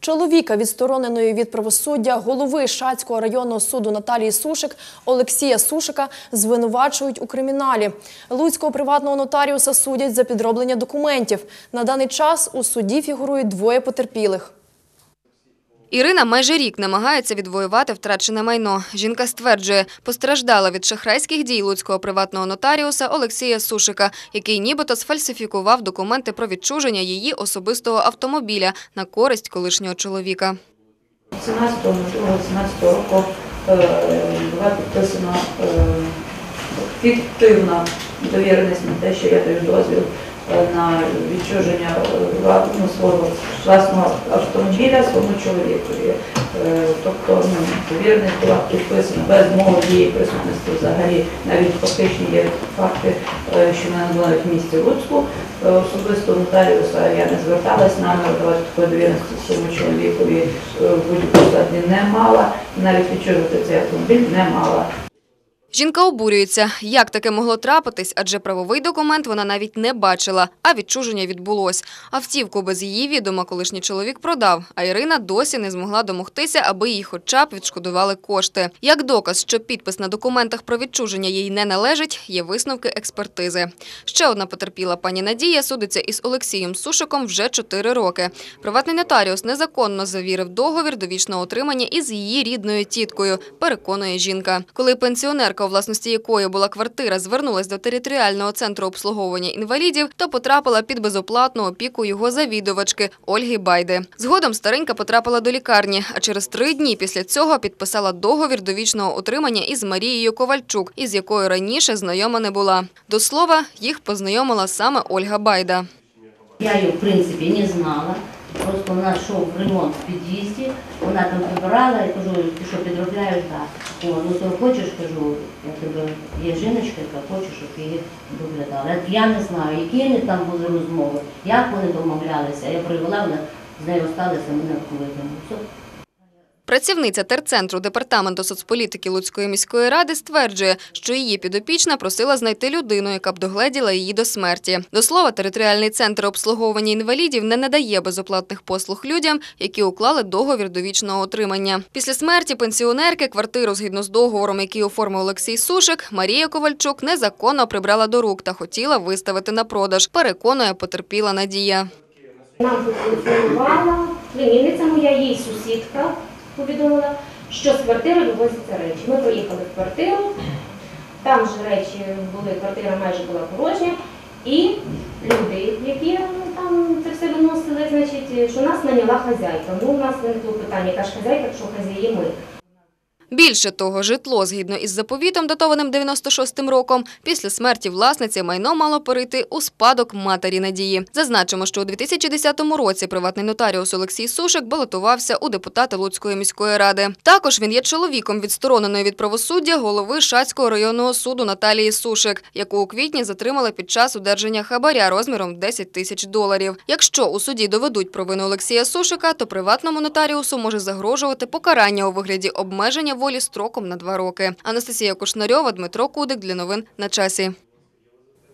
Чоловіка, відстороненої від правосуддя голови Шацького районного суду Наталії Сушик Олексія Сушика звинувачують у криміналі. Луцького приватного нотаріуса судять за підроблення документів. На даний час у суді фігурують двоє потерпілих. Ірина майже рік намагається відвоювати втрачене майно. Жінка стверджує, постраждала від шахрайських дій луцького приватного нотаріуса Олексія Сушика, який нібито сфальсифікував документи про відчуження її особистого автомобіля на користь колишнього чоловіка. 17-18 року е, була підписана е, фіктивна довіреність на те, що я даю дозвіл на відчуження е, ну, свого власного автомобіля своєму чоловікові. Е, Тобто ну, була підписана без мого її присутності взагалі. Навіть фактичні є факти, е, що мене були в місті Луцьку. Особисто нотаріуса я не зверталась, намір давати такої довіреності своєму чоловікові в будь-якому складі не мала, навіть відчужувати цей автомобіль не мала. Жінка обурюється, як таке могло трапитись, адже правовий документ вона навіть не бачила, а відчуження відбулось. Автівку без її відома колишній чоловік продав, а Ірина досі не змогла домогтися, аби їй хоча б відшкодували кошти. Як доказ, що підпис на документах про відчуження їй не належить, є висновки експертизи. Ще одна потерпіла пані Надія судиться із Олексієм Сушиком вже 4 роки. Приватний нотаріус незаконно завірив договір довічного отримання із її рідною тіткою, переконує жінка. Коли пенсіонерка, у власності якої була квартира, звернулась до територіального центру обслуговування інвалідів, то потрапила під безоплатну опіку його завідувачки Ольги Байди. Згодом старенька потрапила до лікарні, а через три дні після цього підписала договір довічного утримання із Марією Ковальчук, із якою раніше знайома не була. До слова, їх познайомила саме Ольга Байда. Я її, в принципі, не знала. Просто вона йшов ремонт в під'їзді, вона там прибирала, я кажу, що так. О, ну то хочеш, кажу, я тебе є жіночка, яка хоче, щоб її доглядала. Я не знаю, які вони там були розмови, як вони домовлялися. Я привела, вона з нею осталися, мене викинули. Все. Працівниця терцентру департаменту соцполітики Луцької міської ради стверджує, що її підопічна просила знайти людину, яка б догледіла її до смерті. До слова, територіальний центр обслуговування інвалідів не надає безоплатних послуг людям, які уклали договір довічного отримання. Після смерті пенсіонерки квартиру згідно з договором, який оформив Олексій Сушик, Марія Ковальчук незаконно прибрала до рук та хотіла виставити на продаж. Переконує потерпіла Надія. Нам зателефонувала племінниця моя, їй сусідка повідомила, що з квартири вивозяться речі. Ми поїхали в квартиру, там же речі були, квартира майже була порожня, і люди, які ну, там це все виносили, значить, що нас наняла хазяйка. Ну, у нас виникло питання, яка ж хазяйка, що хазяї ми. Більше того, житло, згідно із заповітом, датованим 96-м роком, після смерті власниці майно мало перейти у спадок матері Надії. Зазначимо, що у 2010 році приватний нотаріус Олексій Сушик балотувався у депутати Луцької міської ради. Також він є чоловіком відстороненої від правосуддя голови Шацького районного суду Наталії Сушик, яку у квітні затримали під час удержання хабаря розміром 10 тисяч доларів. Якщо у суді доведуть провину Олексія Сушика, то приватному нотаріусу може загрожувати покарання у вигляді обмеження волі строком на два роки. Анастасія Кушнарьова, Дмитро Кудик для новин на часі.